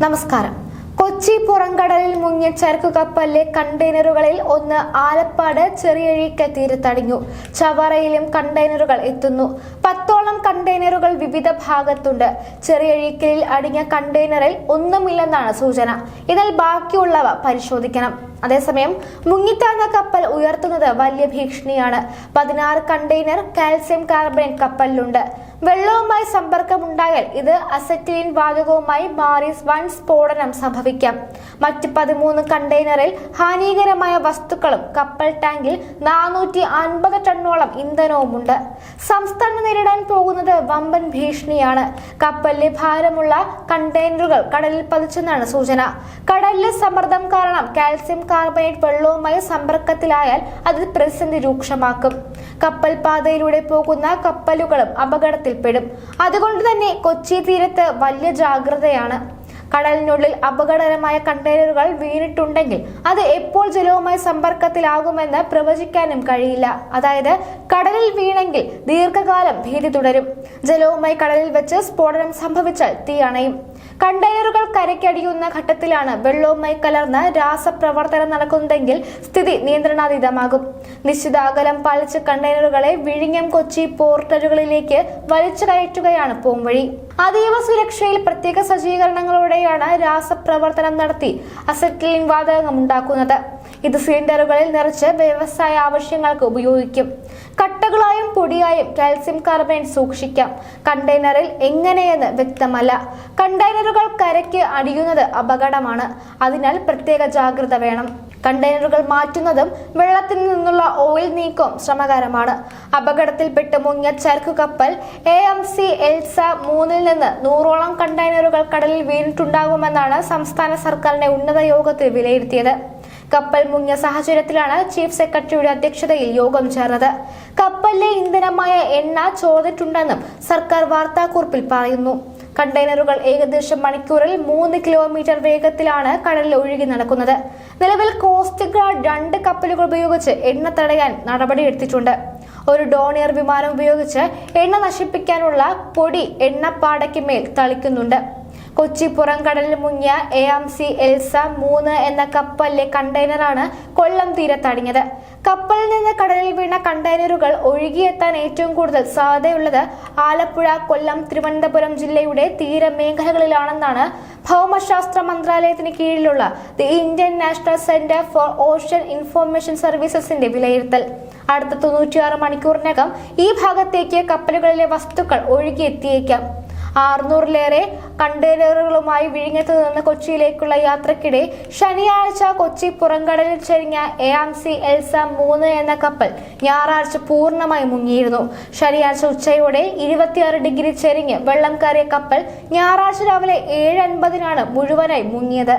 നമസ്കാരം. കൊച്ചി പുറംകടലിൽ മുങ്ങിയ ചരക്കു കപ്പലിലെ കണ്ടെയ്നറുകളിൽ ഒന്ന് ആലപ്പാട് ചെറിയഴിക്ക തീരത്തടിഞ്ഞു ചവറയിലും കണ്ടെയ്നറുകൾ എത്തുന്നു. പത്തോളം കണ്ടെയ്നറുകൾ വിവിധ ഭാഗത്തുണ്ട്. ചെറിയഴിക്കലിൽ അടിഞ്ഞ കണ്ടെയ്നറിൽ ഒന്നുമില്ലെന്നാണ് സൂചന. എന്നാൽ ബാക്കിയുള്ളവ പരിശോധിക്കണം. അതേസമയം മുങ്ങിത്താഴ്ന്ന കപ്പൽ ഉയർത്തുന്നത് വലിയ ഭീഷണിയാണ്. പതിനാറ് കണ്ടെയ്നർ കാൽസ്യം കാർബണേറ്റ് കപ്പലിലുണ്ട്. വെള്ളവുമായി സമ്പർക്കമുണ്ടായാൽ ഇത് അസറ്റിലിൻ വാതകവുമായി മാറി വൺ സ്ഫോടനം സംഭവിക്കാം. മറ്റ് പതിമൂന്ന് കണ്ടെയ്നറിൽ ഹാനികരമായ വസ്തുക്കളും കപ്പൽ ടാങ്കിൽ നാനൂറ്റി അൻപത് ടണ്ണോളം ഇന്ധനവുമുണ്ട്. സംസ്ഥാനം നേരിടാൻ പോകുന്നത് വമ്പൻ ഭീഷണിയാണ്. കപ്പലിലെ ഭാരമുള്ള കണ്ടെയ്നറുകൾ കടലിൽ പതിച്ചെന്നാണ് സൂചന. കടലിലെ സമ്മർദ്ദം കാരണം കാൽസ്യം കാർബണേറ്റ് വെള്ളവുമായി സമ്പർക്കത്തിലായാൽ അത് പ്രതിസന്ധി രൂക്ഷമാക്കും. കപ്പൽ പാതയിലൂടെ പോകുന്ന കപ്പലുകളും അപകടത്തിൽപ്പെടും. അതുകൊണ്ട് തന്നെ കൊച്ചി തീരത്ത് വലിയ ജാഗ്രതയാണ്. കടലിനുള്ളിൽ അപകടകരമായ കണ്ടെയ്നറുകൾ വീണിട്ടുണ്ടെങ്കിൽ അത് എപ്പോൾ ജലവുമായി സമ്പർക്കത്തിലാകുമെന്ന് പ്രവചിക്കാനും കഴിയില്ല. അതായത് കടലിൽ വീണെങ്കിൽ ദീർഘകാലം ഭീതി തുടരും. ജലവുമായി കടലിൽ വെച്ച് സ്ഫോടനം സംഭവിച്ചാൽ തീ അണയും. കണ്ടെയ്നറുകൾ കരയ്ക്കടിയുന്ന ഘട്ടത്തിലാണ് വെള്ളവുമായി കലർന്ന് രാസപ്രവർത്തനം നടക്കുന്നതെങ്കിൽ സ്ഥിതി നിയന്ത്രണാതീതമാകും. നിശ്ചിത അകലം പാലിച്ച് കണ്ടെയ്നറുകളെ വിഴിഞ്ഞം കൊച്ചി പോർട്ടലുകളിലേക്ക് വലിച്ചു കയറ്റുകയാണ് പോംവഴി. അതീവ സുരക്ഷയിൽ പ്രത്യേക സജ്ജീകരണങ്ങളോടെയാണ് രാസപ്രവർത്തനം നടത്തി അസറ്റിലിൻ വാതകം ഉണ്ടാക്കുന്നത് ഇത് സിലിണ്ടറുകളിൽ നിറച്ച് വ്യവസായ ആവശ്യങ്ങൾക്ക് ഉപയോഗിക്കും. കട്ടകളായും പൊടിയായും കാൽസ്യം കാർബണേറ്റ് സൂക്ഷിക്കാം. കണ്ടെയ്നറിൽ എങ്ങനെയെന്ന് വ്യക്തമല്ല. കണ്ടെയ്നറുകൾ കരയ്ക്ക് അടിയുന്നത് അപകടമാണ്. അതിനാൽ പ്രത്യേക ജാഗ്രത വേണം. കണ്ടെയ്നറുകൾ മാറ്റുന്നതും വെള്ളത്തിൽ നിന്നുള്ള ഓയിൽ നീക്കവും ശ്രമകരമാണ്. അപകടത്തിൽപ്പെട്ട് മുങ്ങിയ ചരക്കു കപ്പൽ എ എം സി എൽസ മൂന്നിൽ നിന്ന് നൂറോളം കണ്ടെയ്നറുകൾ കടലിൽ വീണിട്ടുണ്ടാകുമെന്നാണ് സംസ്ഥാന സർക്കാരിന്റെ ഉന്നത യോഗത്തിൽ വിലയിരുത്തിയത്. കപ്പൽ മുങ്ങിയ സാഹചര്യത്തിലാണ് ചീഫ് സെക്രട്ടറിയുടെ അധ്യക്ഷതയിൽ യോഗം ചേർന്നത്. കപ്പലിലെ ഇന്ധനമായ എണ്ണ ചോർന്നിട്ടുണ്ടെന്നും സർക്കാർ വാർത്താക്കുറിപ്പിൽ പറയുന്നു. കണ്ടെയ്നറുകൾ ഏകദേശം മണിക്കൂറിൽ മൂന്ന് കിലോമീറ്റർ വേഗത്തിലാണ് കടലിൽ ഒഴുകി നടക്കുന്നത്. നിലവിൽ കോസ്റ്റ് ഗാർഡ് രണ്ട് കപ്പലുകൾ ഉപയോഗിച്ച് എണ്ണ തടയാൻ നടപടിയെടുത്തിട്ടുണ്ട് ഒരു ഡോണിയർ വിമാനം ഉപയോഗിച്ച് എണ്ണ നശിപ്പിക്കാനുള്ള പൊടി എണ്ണപ്പാടയ്ക്ക് മേൽ തളിക്കുന്നുണ്ട്. കൊച്ചി പുറംകടലിൽ മുങ്ങിയ എ എം സി എൽസ മൂന്ന് എന്ന കപ്പലിലെ കണ്ടെയ്നറാണ് കൊല്ലം തീരത്തടിഞ്ഞത് കപ്പലിൽ നിന്ന് കടലിൽ വീണ കണ്ടെയ്നറുകൾ ഒഴുകിയെത്താൻ ഏറ്റവും കൂടുതൽ സാധ്യതയുള്ളത് ആലപ്പുഴ കൊല്ലം തിരുവനന്തപുരം ജില്ലയുടെ തീരമേഖലകളിലാണെന്നാണ് ഭൗമശാസ്ത്ര മന്ത്രാലയത്തിന് കീഴിലുള്ള the Indian national centre for ocean information സർവീസസിന്റെ വിലയിരുത്തൽ. അടുത്ത തൊണ്ണൂറ്റിയാറ് മണിക്കൂറിനകം ഈ ഭാഗത്തേക്ക് കപ്പലുകളിലെ വസ്തുക്കൾ ഒഴുകിയെത്തിയേക്കാം. അറുന്നൂറിലേറെ കണ്ടെയ്നറുകളുമായി വിഴിഞ്ഞത്ത് നിന്ന് കൊച്ചിയിലേക്കുള്ള യാത്രക്കിടെ ശനിയാഴ്ച കൊച്ചി പുറംകടലിൽ ചെരിഞ്ഞ എ എം സി എൽസ മൂന്ന് എന്ന കപ്പൽ ഞായറാഴ്ച പൂർണമായി മുങ്ങിയിരുന്നു. ശനിയാഴ്ച ഉച്ചയോടെ ഇരുപത്തിയാറ് ഡിഗ്രി ചെരിഞ്ഞ് വെള്ളം കയറിയ കപ്പൽ ഞായറാഴ്ച രാവിലെ ഏഴ് അൻപതിനാണ് മുഴുവനായി മുങ്ങിയത്.